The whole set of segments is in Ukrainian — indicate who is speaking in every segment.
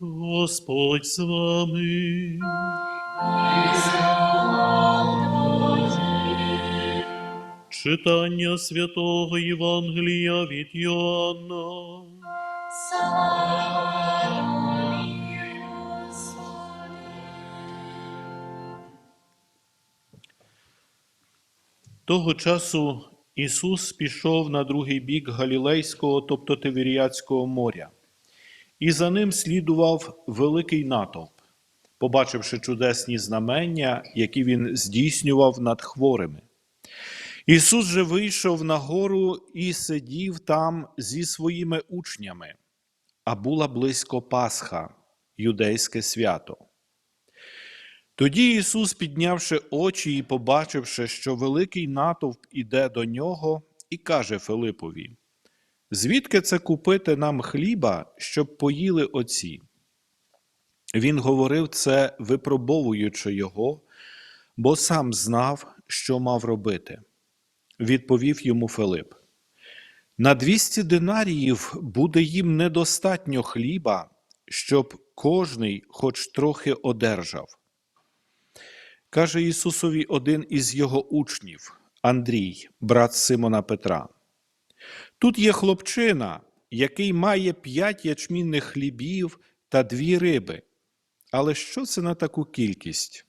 Speaker 1: Господь з вами. Читання святого Євангелія від Йоанна. Того часу Ісус пішов на другий бік Галілейського, тобто Тиверіадського моря, і за ним слідував великий натовп, побачивши чудесні знамення, які він здійснював над хворими. Ісус же вийшов на гору і сидів там зі своїми учнями, а була близько Пасха, юдейське свято. Тоді Ісус, піднявши очі і побачивши, що великий натовп іде до нього, і каже Филипові: Звідки це купити нам хліба, щоб поїли оці? Він говорив це, випробовуючи його, бо сам знав, що мав робити. Відповів йому Филип: На двісті динаріїв буде їм недостатньо хліба, щоб кожний хоч трохи одержав. Каже Ісусові один із його учнів, Андрій, брат Симона Петра. Тут є хлопчина, який має п'ять ячмінних хлібів та дві риби. Але що це на таку кількість?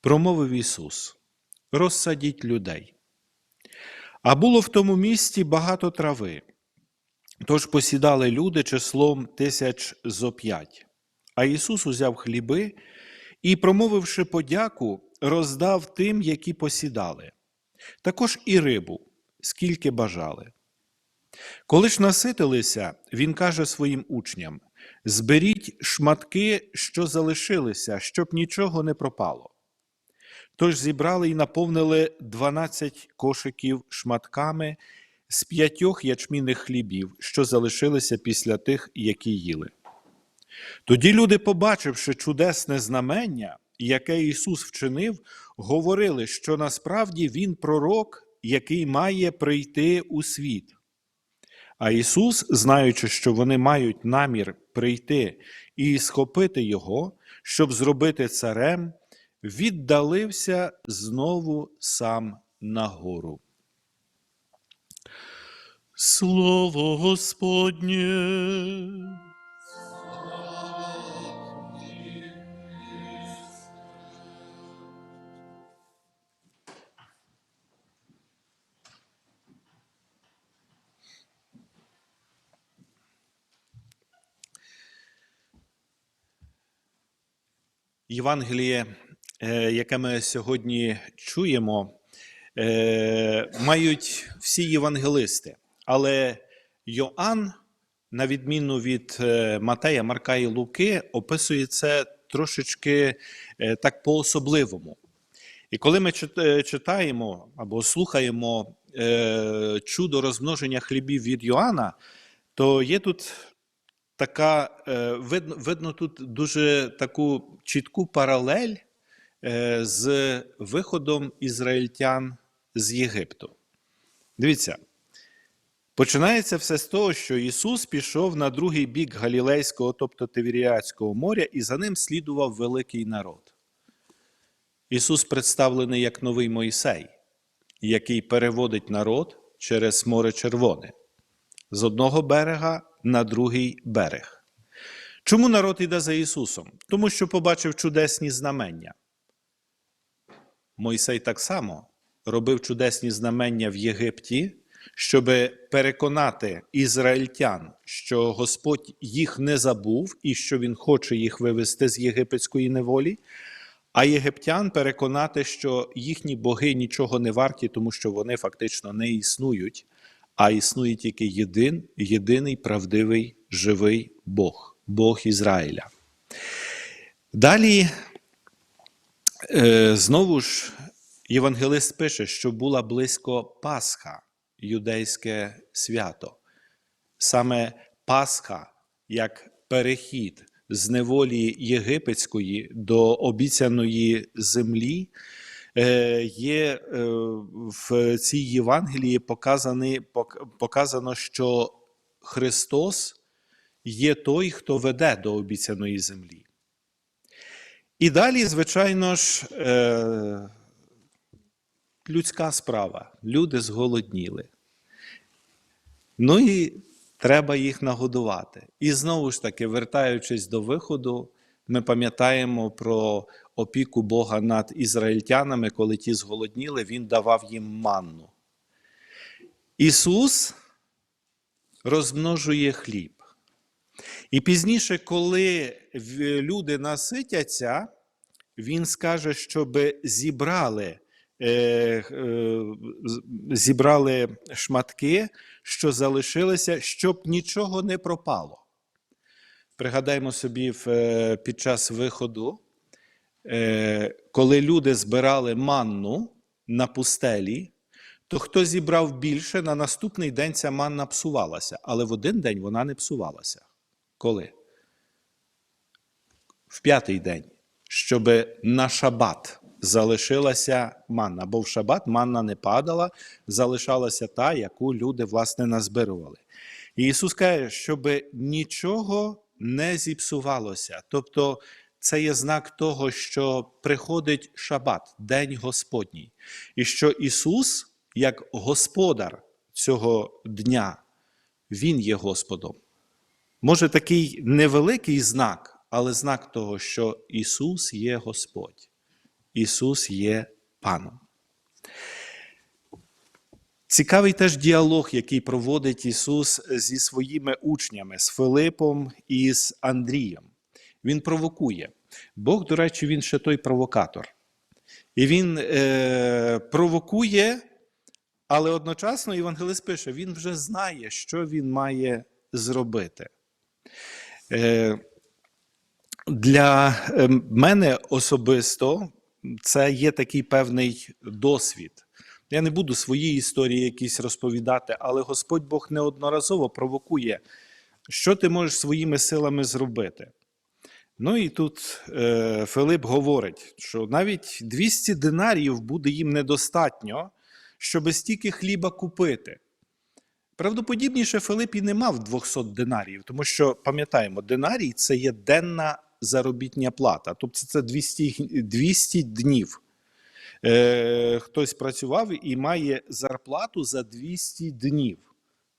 Speaker 1: Промовив Ісус: розсадіть людей. А було в тому місті багато трави, тож посідали люди числом тисяч зо п'ять. А Ісус узяв хліби і, промовивши подяку, роздав тим, які посідали, також і рибу, скільки бажали. Коли ж наситилися, він каже своїм учням: зберіть шматки, що залишилися, щоб нічого не пропало. Тож зібрали і наповнили дванадцять кошиків шматками з п'ятьох ячмінних хлібів, що залишилися після тих, які їли. Тоді люди, побачивши чудесне знамення, яке Ісус вчинив, говорили, що насправді Він пророк, який має прийти у світ. А Ісус, знаючи, що вони мають намір прийти і схопити Його, щоб зробити царем, віддалився знову сам на гору. Слово Господнє. Євангеліє, е, яке ми сьогодні чуємо, е, мають всі євангелисти. Але Йоанн, на відміну від е, Матея, Марка і Луки, описує це трошечки так по-особливому. І коли ми читаємо або слухаємо чудо розмноження хлібів від Йоанна, то є тут така е, видно, видно тут дуже таку чітку паралель е, з виходом ізраїльтян з Єгипту. Дивіться, починається все з того, що Ісус пішов на другий бік Галілейського, тобто Тивіріатського моря, і за ним слідував великий народ. Ісус представлений як новий Мойсей, який переводить народ через море Червоне. З одного берега на другий берег. Чому народ іде за Ісусом? Тому що побачив чудесні знамення. Мойсей так само робив чудесні знамення в Єгипті, щоб переконати ізраїльтян, що Господь їх не забув і що Він хоче їх вивести з єгипетської неволі, а єгиптян переконати, що їхні боги нічого не варті, тому що вони фактично не існують, а існує тільки єдин, єдиний правдивий живий Бог, Бог Ізраїля. Далі, е, знову ж, Євангелист пише, що була близько Пасха, юдейське свято. Саме Пасха як перехід з неволі єгипетської до обіцяної землі. Е, є е, в цій Євангелії показані, показано, що Христос є той, хто веде до обіцяної землі. І далі, звичайно ж, е, людська справа. Люди зголодніли. Ну і треба їх нагодувати. І знову ж таки, вертаючись до виходу, ми пам'ятаємо про опіку Бога над ізраїльтянами, коли ті зголодніли, Він давав їм манну. Ісус розмножує хліб. І пізніше, коли люди наситяться, Він скаже, щоб зібрали, е, е, зібрали шматки, що залишилися, щоб нічого не пропало. Пригадаймо собі е, під час виходу, коли люди збирали манну на пустелі, то хто зібрав більше, на наступний день ця манна псувалася, але в один день вона не псувалася. Коли? В п'ятий день, щоб на шабат залишилася манна, бо в шабат манна не падала, залишалася та, яку люди, власне, назбирували. І Ісус каже, щоб нічого не зіпсувалося. Тобто, це є знак того, що приходить шабат, День Господній, і що Ісус, як господар цього дня, Він є Господом. Може, такий невеликий знак, але знак того, що Ісус є Господь, Ісус є Паном. Цікавий теж діалог, який проводить Ісус зі своїми учнями, з Филипом і з Андрієм. Він провокує. Бог, до речі, він ще той провокатор. І він е, провокує, але одночасно Євангелист пише: він вже знає, що він має зробити. Е, Для е, мене особисто це є такий певний досвід. Я не буду свої історії якісь розповідати, але Господь Бог неодноразово провокує, що ти можеш своїми силами зробити. Ну і тут е, Филип говорить, що навіть 200 динаріїв буде їм недостатньо, щоб стільки хліба купити. Правдоподібніше, Филип і не мав 200 динаріїв, тому що пам'ятаємо, динарій це є денна заробітня плата, тобто це 200, 200 днів. Е, хтось працював і має зарплату за 200 днів.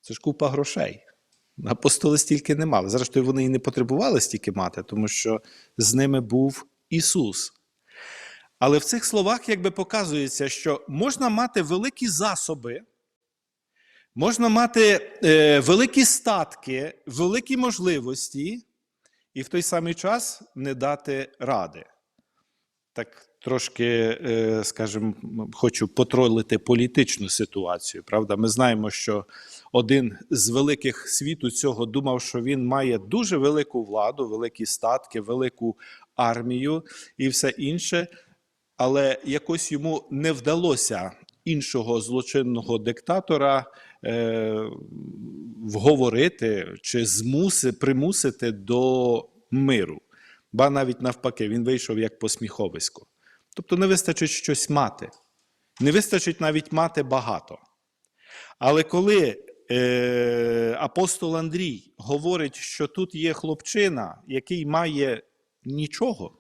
Speaker 1: Це ж купа грошей. Апостоли стільки не мали. Зрештою, вони і не потребували стільки мати, тому що з ними був Ісус. Але в цих словах якби показується, що можна мати великі засоби, можна мати е, великі статки, великі можливості, і в той самий час не дати ради. Так трошки, е, скажімо, хочу потролити політичну ситуацію. Правда, ми знаємо, що один з великих світу цього думав, що він має дуже велику владу, великі статки, велику армію і все інше, але якось йому не вдалося іншого злочинного диктатора е, вговорити чи змуси, примусити до миру. Ба навіть навпаки, він вийшов як посміховисько. Тобто не вистачить щось мати, не вистачить навіть мати багато. Але коли е, апостол Андрій говорить, що тут є хлопчина, який має нічого,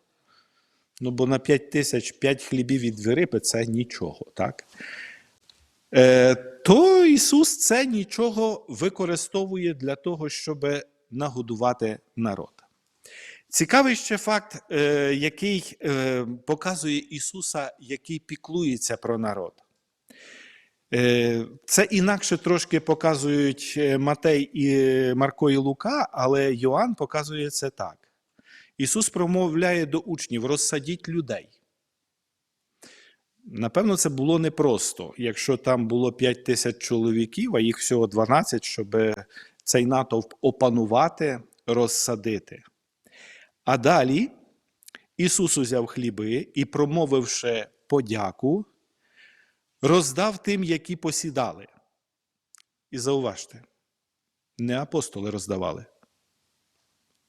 Speaker 1: ну бо на 5 тисяч 5 хлібів від вирипи це нічого, так? Е, то Ісус це нічого використовує для того, щоб нагодувати народ. Цікавий ще факт, е, який е, показує Ісуса, який піклується про народ. Е, Це інакше трошки показують Матей і Марко і Лука, але Йоанн показує це так. Ісус промовляє до учнів: розсадіть людей. Напевно, це було непросто, якщо там було 5 тисяч чоловіків, а їх всього 12, щоб цей натовп опанувати, розсадити. А далі Ісус узяв хліби і, промовивши подяку, роздав тим, які посідали. І зауважте, не апостоли роздавали.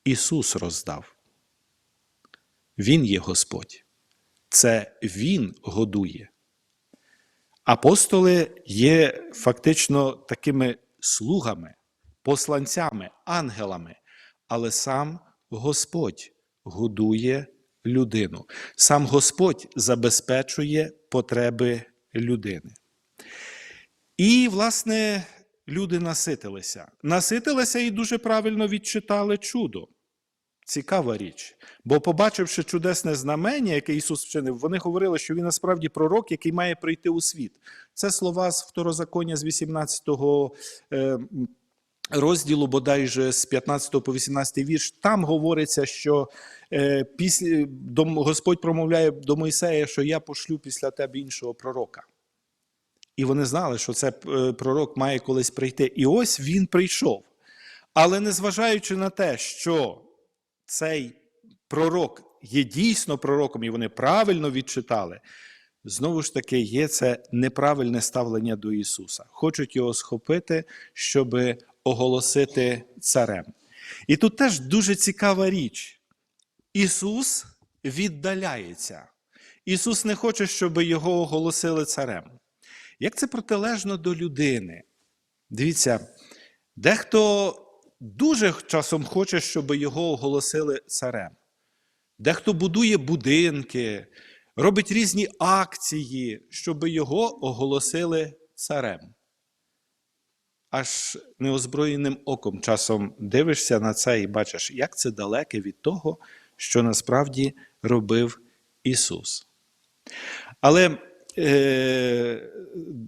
Speaker 1: Ісус роздав. Він є Господь. Це Він годує. Апостоли є фактично такими слугами, посланцями, ангелами. але сам Господь годує людину. Сам Господь забезпечує потреби людини. І, власне, люди наситилися. Наситилися і дуже правильно відчитали чудо. Цікава річ. Бо, побачивши чудесне знамення, яке Ісус вчинив, вони говорили, що він насправді пророк, який має прийти у світ. Це слова з второзаконня з 18-го е, розділу, бодайже з 15 по 18 вірш. Там говориться, що е, після, Господь промовляє до Мойсея, що я пошлю після тебе іншого пророка. І вони знали, що це е, пророк має колись прийти. І ось він прийшов. Але незважаючи на те, що цей пророк є дійсно пророком, і вони правильно відчитали, знову ж таки є це неправильне ставлення до Ісуса. Хочуть його схопити, щоб оголосити царем. І тут теж дуже цікава річ. Ісус віддаляється. Ісус не хоче, щоб його оголосили царем. Як це протилежно до людини? Дивіться, дехто дуже часом хоче, щоб його оголосили царем. Дехто будує будинки, робить різні акції, щоб його оголосили царем. Аж неозброєним оком часом дивишся на це і бачиш, як це далеке від того, що насправді робив Ісус. Але е,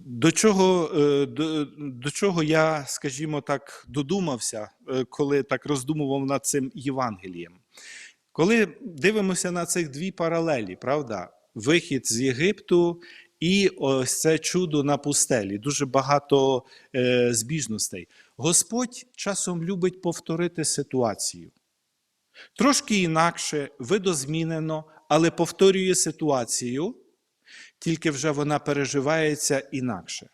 Speaker 1: до, чого, е, до, до чого я, скажімо так, додумався, е, коли так роздумував над цим Євангелієм? Коли дивимося на цих дві паралелі, правда? Вихід з Єгипту і ось це чудо на пустелі, дуже багато е, збіжностей. Господь часом любить повторити ситуацію. Трошки інакше, видозмінено, але повторює ситуацію, тільки вже вона переживається інакше.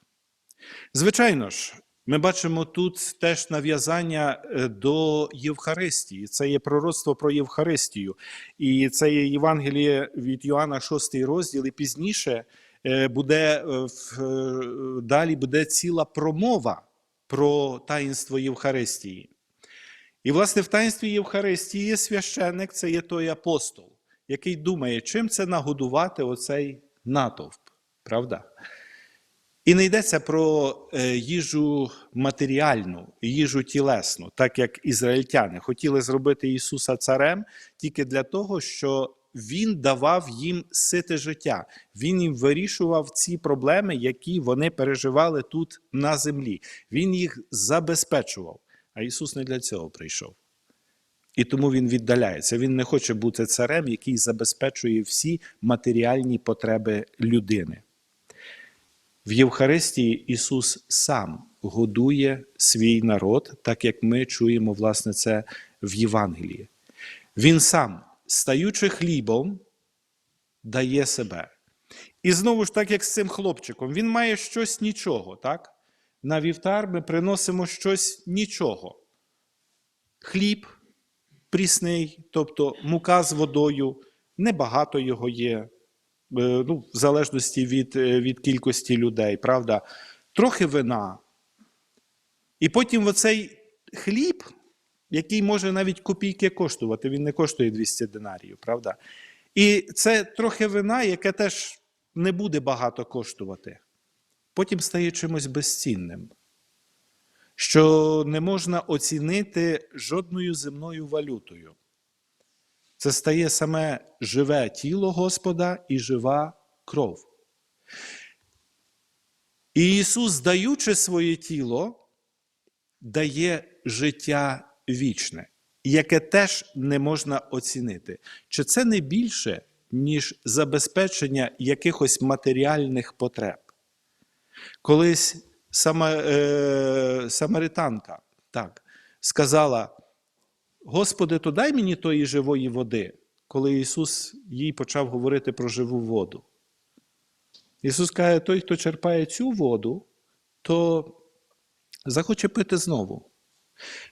Speaker 1: Звичайно ж, ми бачимо тут теж нав'язання е, до Євхаристії. Це є пророцтво про Євхаристію. І це є Євангеліє від Йоанна, 6 розділ, і пізніше буде е, е, далі буде ціла промова про таїнство Євхаристії. І, власне, в таїнстві Євхаристії священник, це є той апостол, який думає, чим це нагодувати оцей натовп. Правда? І не йдеться про е, їжу матеріальну, їжу тілесну, так як ізраїльтяни хотіли зробити Ісуса царем тільки для того, що Він давав їм сите життя. Він їм вирішував ці проблеми, які вони переживали тут на землі. Він їх забезпечував. А Ісус не для цього прийшов. І тому Він віддаляється. Він не хоче бути царем, який забезпечує всі матеріальні потреби людини. В Євхаристії Ісус сам годує свій народ, так як ми чуємо власне це в Євангелії. Він сам, стаючи хлібом, дає себе. І знову ж так, як з цим хлопчиком, він має щось нічого, так? На вівтар ми приносимо щось нічого. Хліб прісний, тобто мука з водою, небагато його є, е, ну, в залежності від, е, від кількості людей, правда? Трохи вина. І потім оцей хліб, який може навіть копійки коштувати, він не коштує 200 динарів, правда? І це трохи вина, яке теж не буде багато коштувати. Потім стає чимось безцінним, що не можна оцінити жодною земною валютою. Це стає саме живе тіло Господа і жива кров. І Ісус, даючи своє тіло, дає життя вічне, яке теж не можна оцінити. Чи це не більше, ніж забезпечення якихось матеріальних потреб? Колись сама, е, самаританка так, сказала: Господи, то дай мені тої живої води, коли Ісус їй почав говорити про живу воду. Ісус каже, той, хто черпає цю воду, то захоче пити знову.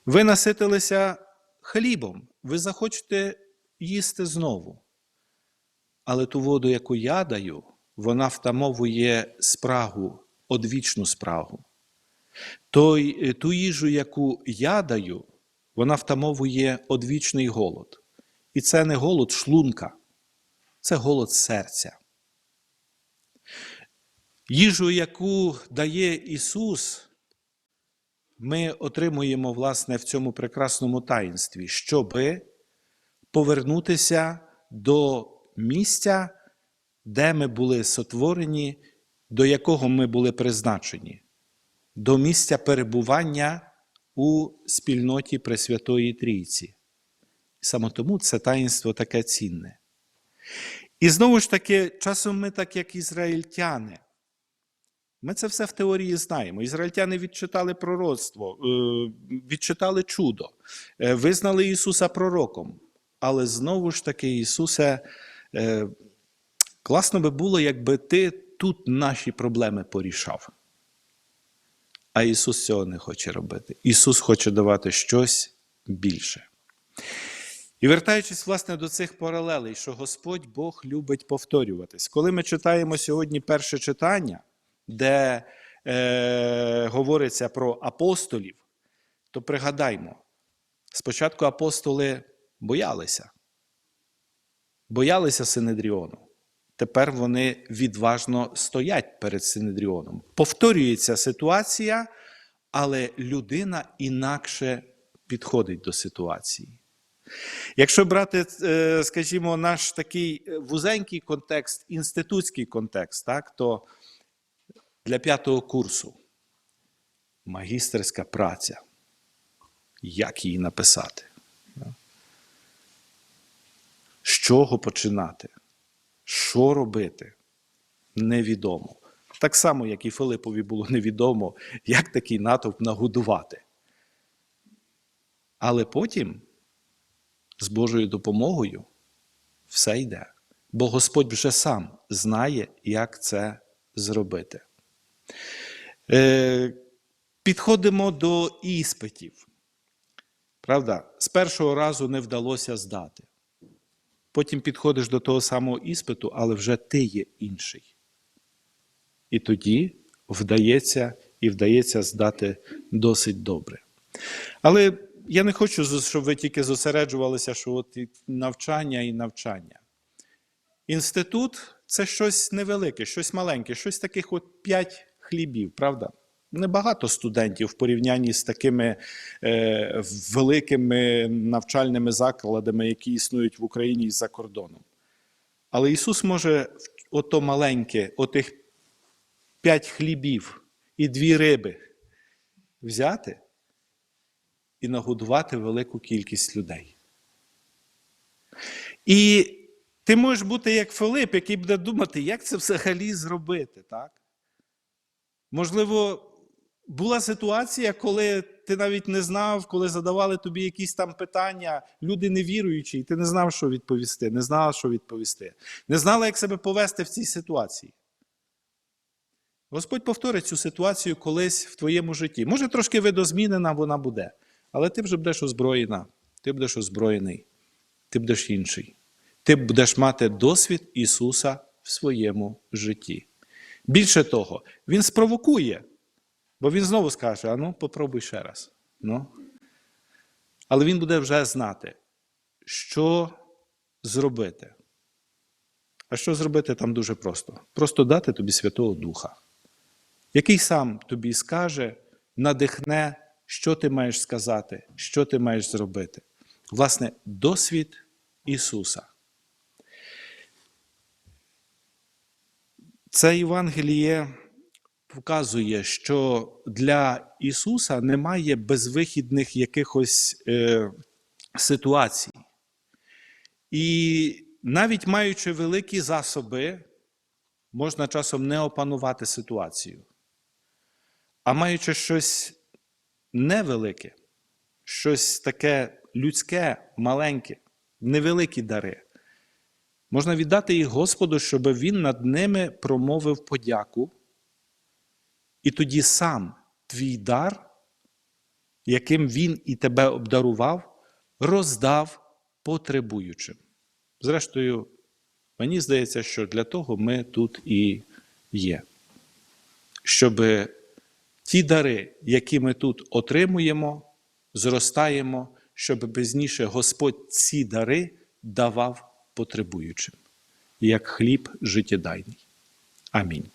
Speaker 1: Ви наситилися хлібом, ви захочете їсти знову. Але ту воду, яку я даю, вона втамовує спрагу, одвічну спрагу. Той, ту їжу, яку я даю, вона втамовує одвічний голод. І це не голод шлунка, це голод серця. Їжу, яку дає Ісус, ми отримуємо, власне, в цьому прекрасному таїнстві, щоби повернутися до місця, де ми були сотворені, до якого ми були призначені, до місця перебування у спільноті Пресвятої Трійці. Саме тому це таїнство таке цінне. І знову ж таки, часом ми, так як ізраїльтяни, ми це все в теорії знаємо. Ізраїльтяни відчитали пророцтво, е, відчитали чудо, е, визнали Ісуса пророком. Але знову ж таки, Ісусе, е, класно би було, якби ти тут наші проблеми порішав. А Ісус цього не хоче робити. Ісус хоче давати щось більше. І вертаючись, власне, до цих паралелей, що Господь Бог любить повторюватись. Коли ми читаємо сьогодні перше читання, де е, говориться про апостолів, то пригадаймо, спочатку апостоли боялися, боялися Синедріону. Тепер вони відважно стоять перед Синедріоном. Повторюється ситуація, але людина інакше підходить до ситуації. Якщо брати, е, скажімо, наш такий вузенький контекст, інститутський контекст, так, то для п'ятого курсу магістерська праця. Як її написати? З чого починати? Що робити? Невідомо. Так само, як і Филипові було невідомо, як такий натовп нагодувати. Але потім, з Божою допомогою, все йде. Бо Господь вже сам знає, як це зробити. Е, Підходимо до іспитів. Правда, з першого разу не вдалося здати. Потім підходиш до того самого іспиту, але вже ти є інший. І тоді вдається і вдається здати досить добре. Але я не хочу, щоб ви тільки зосереджувалися, що от і навчання і навчання. Інститут це щось невелике, щось маленьке, щось таких от п'ять хлібів, правда? Небагато студентів в порівнянні з такими е, великими навчальними закладами, які існують в Україні і за кордоном. Але Ісус може ото маленьке, отих п'ять хлібів і дві риби взяти і нагодувати велику кількість людей. І ти можеш бути як Филип, який буде думати, як це взагалі зробити, так? Можливо, була ситуація, коли ти навіть не знав, коли задавали тобі якісь там питання, люди невіруючі, і ти не знав, що відповісти, не знала, що відповісти, не знала, як себе повести в цій ситуації. Господь повторить цю ситуацію колись в твоєму житті. Може, трошки видозмінена вона буде, але ти вже будеш озброєна, ти будеш озброєний, ти будеш інший. Ти будеш мати досвід Ісуса в своєму житті. Більше того, Він спровокує, бо Він знову скаже: а ну, попробуй ще раз. Ну. Але Він буде вже знати, що зробити. А що зробити там дуже просто? Просто дати тобі Святого Духа, який сам тобі скаже, надихне, що ти маєш сказати, що ти маєш зробити. Власне, досвід Ісуса. Це Євангеліє показує, що для Ісуса немає безвихідних якихось е, ситуацій. І навіть маючи великі засоби, можна часом не опанувати ситуацію. А маючи щось невелике, щось таке людське, маленьке, невеликі дари, можна віддати їх Господу, щоб Він над ними промовив подяку. І тоді сам твій дар, яким Він і тебе обдарував, роздав потребуючим. Зрештою, мені здається, що для того ми тут і є. Щоб ті дари, які ми тут отримуємо, зростаємо, щоб пізніше Господь ці дари давав потребуючим, як хліб життєдайний. Амінь.